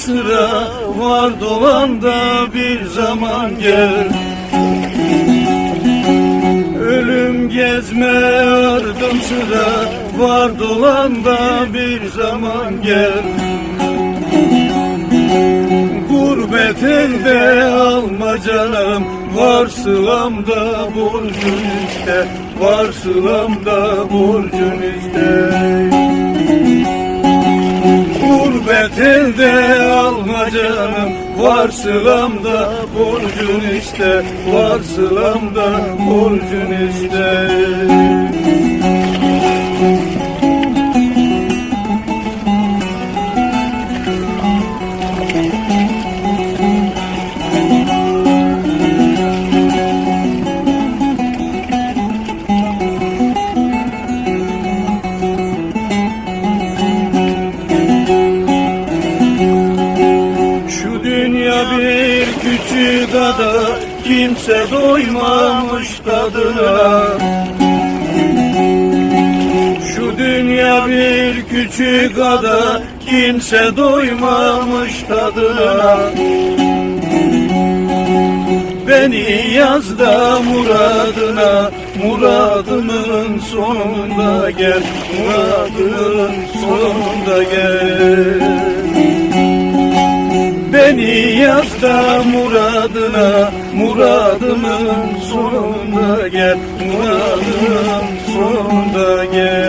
sıra var dolanda bir zaman gel. Ölüm gezme ardım sıra var dolanda bir zaman gel. Gurbet elde alma canım Var sılamda borcun iste Var sılamda borcun iste Elde alma canım Var sılamda borcun iste Var sılamda borcun iste küçük ada Kimse doymamış tadına. Şu dünya bir küçük ada Kimse doymamış tadına. Beni yaz da muradına Muradının sonunda gel Muradının sonunda gel Beni yaz da muradına Muradımın sonunda gel. Muradımın sonunda gel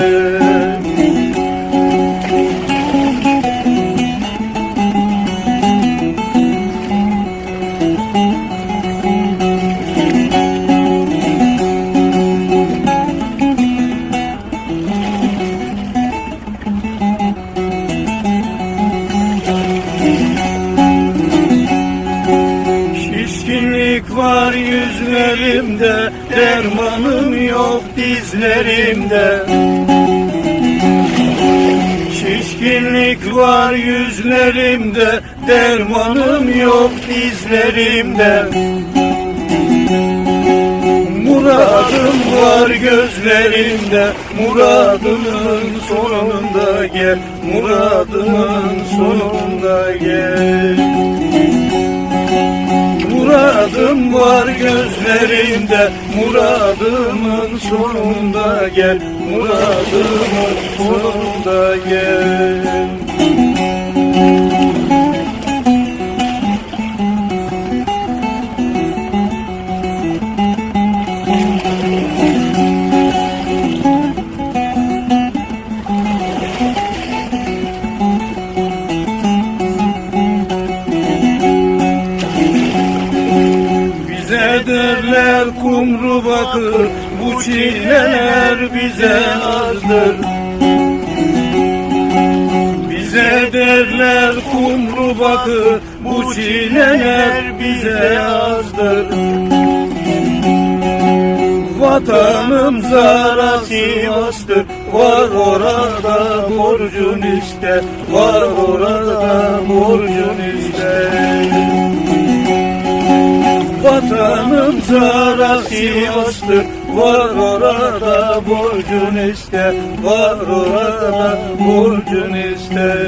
Şişkinlik var yüzlerimde Dermanım yok dizlerimde. Şişkinlik var yüzlerimde Dermanım yok dizlerimde. Muradım var gözlerimde Muradımın sonunda gel Muradımın sonunda gel Muradım var gözlerimde Muradımın sonunda gel Muradımın sonunda gel kumru bakır Bu çileler bize azdır. Bize derler kumru bakır Bu çileler bize azdır. Vatanım zara Sivas'tır Var orada borcun iste Var orada borcun iste. Vatanım zara Sivas'tır Var orada borcun iste Var orada borcun iste